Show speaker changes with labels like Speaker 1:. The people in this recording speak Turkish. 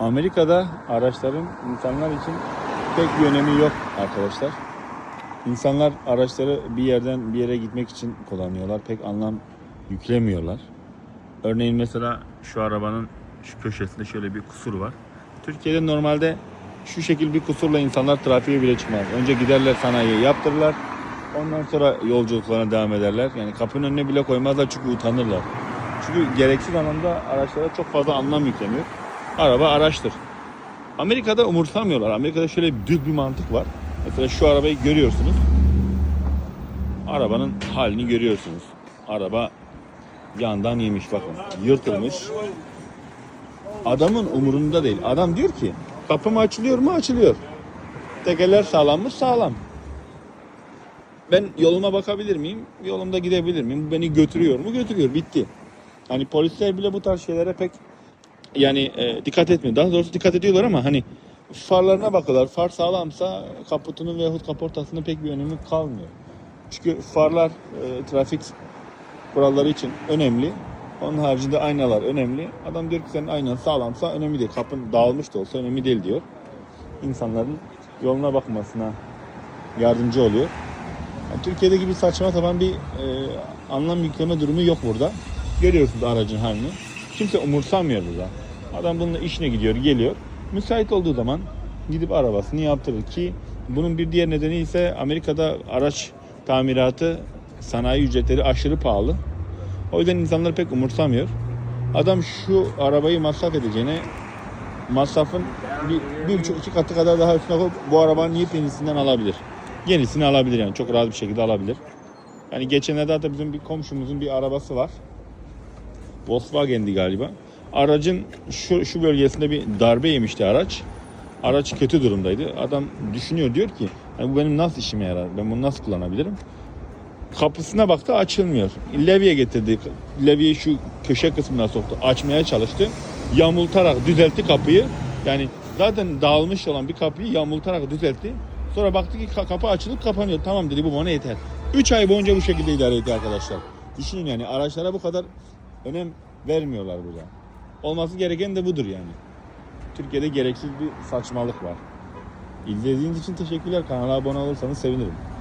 Speaker 1: Amerika'da araçların insanlar için pek bir önemi yok arkadaşlar. İnsanlar araçları bir yerden bir yere gitmek için kullanıyorlar. Pek anlam yüklemiyorlar. Örneğin mesela şu arabanın şu köşesinde şöyle bir kusur var. Türkiye'de normalde şu şekil bir kusurla insanlar trafiğe bile çıkmaz. Önce giderler sanayiye yaptırırlar. Ondan sonra yolculuklarına devam ederler. Yani kapının önüne bile koymazlar çünkü utanırlar. Çünkü gereksiz anlamda araçlara çok fazla anlam yükleniyor. Araba araçtır. Amerika'da umursamıyorlar. Amerika'da şöyle büyük bir mantık var. Mesela şu arabayı görüyorsunuz. Arabanın halini görüyorsunuz. Araba yandan yemiş bakın. Yırtılmış. Adamın umurunda değil. Adam diyor ki kapım açılıyor mu? Açılıyor. Tekerler sağlam mı? Sağlam. Ben yoluma bakabilir miyim? Yolumda gidebilir miyim? Beni götürüyor mu? Götürüyor. Bitti. Hani polisler bile bu tarz şeylere pek yani e, dikkat etmiyor. Daha doğrusu dikkat ediyorlar ama hani farlarına bakıyorlar. Far sağlamsa kaputunun veyahut kaportasının pek bir önemi kalmıyor. Çünkü farlar e, trafik kuralları için önemli. Onun haricinde aynalar önemli. Adam diyor ki senin aynan sağlamsa önemli değil. Kapın dağılmış da olsa önemli değil diyor. İnsanların yoluna bakmasına yardımcı oluyor. Yani Türkiye'de gibi saçma sapan bir e, anlam yükleme durumu yok burada. Görüyorsunuz aracın halini. Kimse umursamıyor burada. Adam bununla işine gidiyor, geliyor. Müsait olduğu zaman gidip arabasını yaptırır ki bunun bir diğer nedeni ise Amerika'da araç tamiratı sanayi ücretleri aşırı pahalı. O yüzden insanlar pek umursamıyor. Adam şu arabayı masraf edeceğine masrafın bir, bir buçuk iki katı kadar daha üstüne koyup bu arabanın yenisinden alabilir. Yenisini alabilir yani çok rahat bir şekilde alabilir. Yani geçenlerde hatta bizim bir komşumuzun bir arabası var. Volkswagen'di galiba. Aracın şu, şu bölgesinde bir darbe yemişti araç. Araç kötü durumdaydı. Adam düşünüyor diyor ki "Yani bu benim nasıl işime yarar? Ben bunu nasıl kullanabilirim? Kapısına baktı açılmıyor. Levye getirdi. Levyeyi şu köşe kısmına soktu. Açmaya çalıştı. Yamultarak düzeltti kapıyı. Yani zaten dağılmış olan bir kapıyı yamultarak düzeltti. Sonra baktı ki ka- kapı açılıp kapanıyor. Tamam dedi bu bana yeter. 3 ay boyunca bu şekilde idare etti arkadaşlar. Düşünün yani araçlara bu kadar önem vermiyorlar burada. Olması gereken de budur yani. Türkiye'de gereksiz bir saçmalık var. İzlediğiniz için teşekkürler. Kanala abone olursanız sevinirim.